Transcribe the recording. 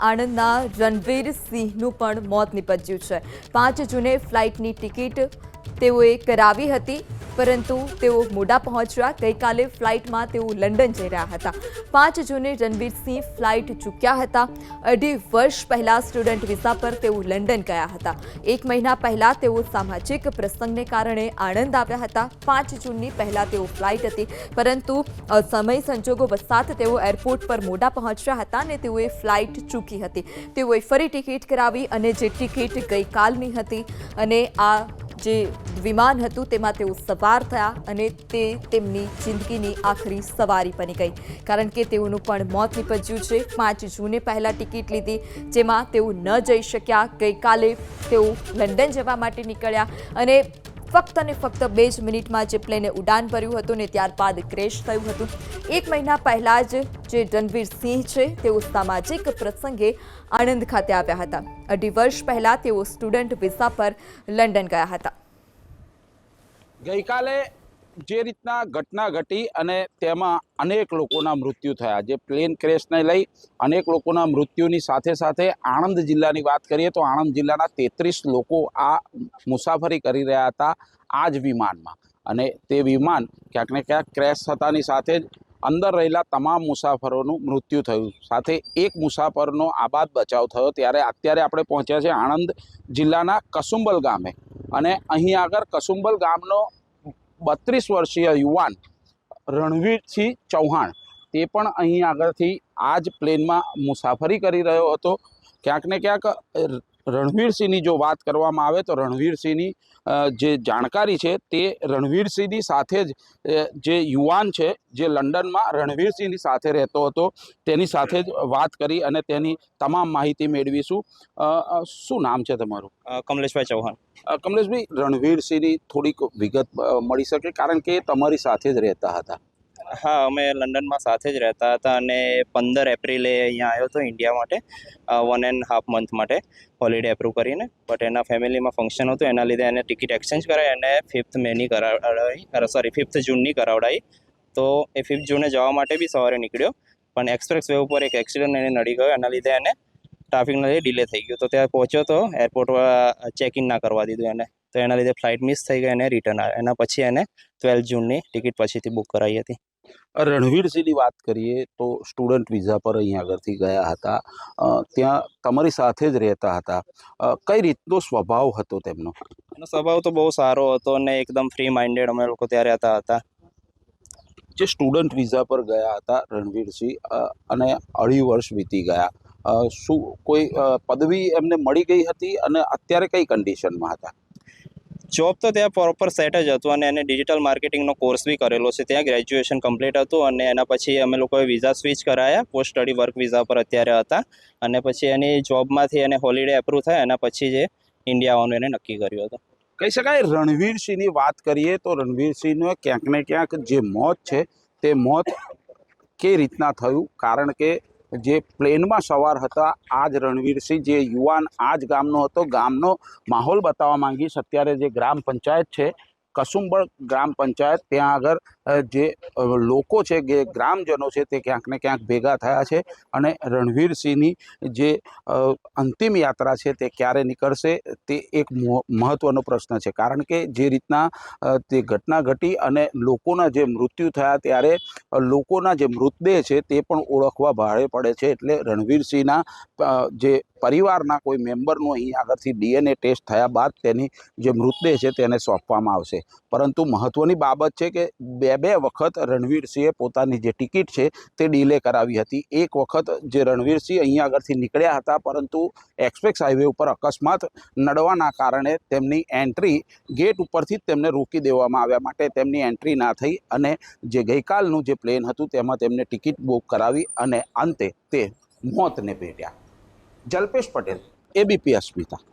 આણંદના રણવીર સિંહનું પણ મોત નીપજ્યું છે. પાંચ જૂને ફ્લાઇટની ટિકિટ તેઓએ કરાવી હતી. પરંતુ તેઓ મોડા પહોંચ્યા. ગઈકાલે ફ્લાઇટમાં તેઓ લંડન જઈ રહ્યા હતા. પાંચ જૂને રણવીરસિંહ ફ્લાઇટ ચૂક્યા હતા. અઢી વર્ષ પહેલા સ્ટુડન્ટ વિઝા પર તેઓ લંડન ગયા હતા. એક મહિના પહેલા તેઓ સામાજિક પ્રસંગને કારણે આણંદ આવ્યા હતા. પાંચ જૂનની પહેલા તેઓ ફ્લાઇટ હતી. પરંતુ સમય સંજોગો વસાત તેઓ એરપોર્ટ પર મોડા પહોંચ્યા હતા અને તેઓએ ફ્લાઇટ ચૂકી હતી. તેઓએ ફરી ટિકિટ કરાવી અને જે ટિકિટ ગઈકાલની હતી અને આ જે વિમાન હતું તેમાં તેઓ સવાર થયા અને તે તેમની જિંદગીની આખરી સવારી બની ગઈ. કારણ કે તેઓનું પણ મોત નીપજ્યું છે. પાંચ જૂને પહેલાં ટિકિટ લીધી, જેમાં તેઓ ન જઈ શક્યા. ગઈકાલે તેઓ લંડન જવા માટે નીકળ્યા અને ફક્ત અને ફક્ત બે જ મિનિટમાં જે પ્લેને ઉડાન ભર્યું હતું ને ત્યારબાદ ક્રેશ થયું હતું. એક મહિના પહેલા જ જે રણવીર સિંહ છે, તેઓ સામાજિક પ્રસંગે આણંદ ખાતે આવ્યા હતા. અઢી વર્ષ પહેલા તેઓ સ્ટુડન્ટ વિઝા પર લંડન ગયા હતા. ગઈકાલે જે રીતના ઘટના ઘટી અને તેમાં અનેક લોકોના મૃત્યુ થયા. જે પ્લેન ક્રેશને લઈ અનેક લોકોના મૃત્યુની સાથે સાથે આણંદ જિલ્લાની વાત કરીએ તો આણંદ જિલ્લાના તેત્રીસ લોકો આ મુસાફરી કરી રહ્યા હતા આ જ વિમાનમાં. અને તે વિમાન ક્યાંક ને ક્યાંક ક્રેશ થતાની સાથે જ અંદર રહેલા તમામ મુસાફરોનું મૃત્યુ થયું. સાથે એક મુસાફરનો આબાદ બચાવ થયો. ત્યારે અત્યારે આપણે પહોંચ્યા છે આણંદ જિલ્લાના કસુંબલ ગામે. અને અહીં આગળ કસુંબલ ગામનો બત્રીસ વર્ષીય યુવાન રણવીરસિંહ ચૌહાણ. તે પણ અહીં આગળથી આ જ પ્લેનમાં મુસાફરી કરી રહ્યો હતો. ક્યાંક ને ક્યાંક રણવીરસિંહની જો વાત કરવામાં આવે તો રણવીરસિંહની જે જાણકારી છે તે રણવીરસિંહની સાથે જ જે યુવાન છે જે લંડનમાં રણવીરસિંહની સાથે રહેતો હતો તેની સાથે જ વાત કરી અને તેની તમામ માહિતી મેળવીશું. શું નામ છે તમારું? કમલેશભાઈ ચૌહાણ. કમલેશભાઈ રણવીરસિંહની થોડીક વિગત મળી શકે કારણ કે તમારી સાથે જ રહેતા હતા. હા, અમે લંડનમાં સાથે જ રહેતા હતા અને પંદર એપ્રિલે અહીંયા આવ્યો હતો ઇન્ડિયા માટે વન એન્ડ હાફ મંથ માટે હોલિડે એપ્રૂવ કરીને. બટ એના ફેમિલીમાં ફંક્શન હતું, એના લીધે એને ટિકિટ એક્સચેન્જ કરાવી અને ફિફ્થ મેની કરાવડાવી સોરી ફિફ્થ જૂનની કરાવડાવી તો એ ફિફ્થ જૂને જવા માટે બી સવારે નીકળ્યો. પણ એક્સપ્રેસ વે ઉપર એક એક્સિડન્ટ એને નડી ગયો, એના લીધે એને ટ્રાફિકના લીધે ડિલે થઈ ગયું. તો ત્યાં પહોંચ્યો તો એરપોર્ટ ચેક ઇન ના કરવા દીધું એને. તો એના લીધે ફ્લાઇટ મિસ થઈ ગઈ અને રિટર્ન આવ્યો. એના પછી એને ટ્વેલ્થ જૂનની ટિકિટ પછીથી બુક કરાવી હતી. રણવીરસિંહની વાત કરીએ તો સ્ટુડન્ટ વિઝા પર અહીં આગળથી ગયા હતા. ત્યાં તમારી સાથે જ રહેતા હતા. કઈ રીતનો સ્વભાવ હતો તેમનો? એનો સ્વભાવ તો બહુ સારો હતો અને એકદમ ફ્રી માઇન્ડેડ અમે લોકો ત્યાં રહેતા હતા. જે સ્ટુડન્ટ વિઝા પર ગયા હતા રણવીરસિંહ અને અઢી વર્ષ વીતી ગયા. શું કોઈ પદવી એમને મળી ગઈ હતી? અને અત્યારે કઈ કન્ડિશનમાં હતા? જોબ તો ત્યાં પ્રોપર સેટ જ હતું અને એને ડિજિટલ માર્કેટિંગનો કોર્સ બી કરેલો છે. ત્યાં ગ્રેજ્યુએશન કમ્પ્લીટ હતું અને એના પછી અમે લોકોએ વિઝા સ્વિચ કરાયા પોસ્ટ સ્ટડી વર્ક વિઝા પર અત્યારે હતા. અને પછી એની જોબમાંથી એને હોલિડે એપ્રૂવ થાય, એના પછી જે ઇન્ડિયા આવવાનું એને નક્કી કર્યું હતું. કહી શકાય રણવીરસિંહની વાત કરીએ તો રણવીરસિંહનો ક્યાંક ને ક્યાંક જે મોત છે, તે મોત કે રીતના થયું? કારણ કે જે પ્લેનમાં સવાર હતા આ જ રણવીરસિંહ જે યુવાન આ જ ગામનો હતો, ગામનો માહોલ બતાવવા માંગીશ. અત્યારે જે ગ્રામ પંચાયત છે કસુંબળ ગ્રામ પંચાયત, ત્યાં આગળ જે લોકો છે, જે ગ્રામજનો છે, તે ક્યાંક ને ક્યાંક ભેગા થયા છે અને રણવીરસિંહની જે અંતિમ યાત્રા છે તે ક્યારે નીકળશે તે એક મો- મહત્વનો પ્રશ્ન છે. કારણ કે જે રીતના તે ઘટના ઘટી અને લોકોના જે મૃત્યુ થયા ત્યારે લોકોના જે મૃતદેહ છે તે પણ ઓળખવા ભારે પડે છે. એટલે રણવીરસિંહના જે પરિવારના કોઈ મેમ્બરનું અહીં આગળથી ડીએનએ ટેસ્ટ થયા બાદ તેની જે મૃતદેહ છે તેને સોંપવામાં આવશે. પરંતુ મહત્ત્વની બાબત છે કે બે બે વખત રણવીરસિંહે પોતાની જે ટિકિટ છે તે ડીલે કરાવી હતી. એક વખત જે રણવીરસિંહ અહીંયા આગળથી નીકળ્યા હતા, પરંતુ એક્સપ્રેસ હાઈવે ઉપર અકસ્માત નડવાના કારણે તેમની એન્ટ્રી ગેટ ઉપરથી તેમને રોકી દેવામાં આવ્યા માટે તેમની એન્ટ્રી ના થઈ અને જે ગઈકાલનું જે પ્લેન હતું તેમાં તેમને ટિકિટ બુક કરાવી અને અંતે તે મોતને ભેટ્યા. જલ્પેશ પટેલ, એબીપી અસ્મિતા.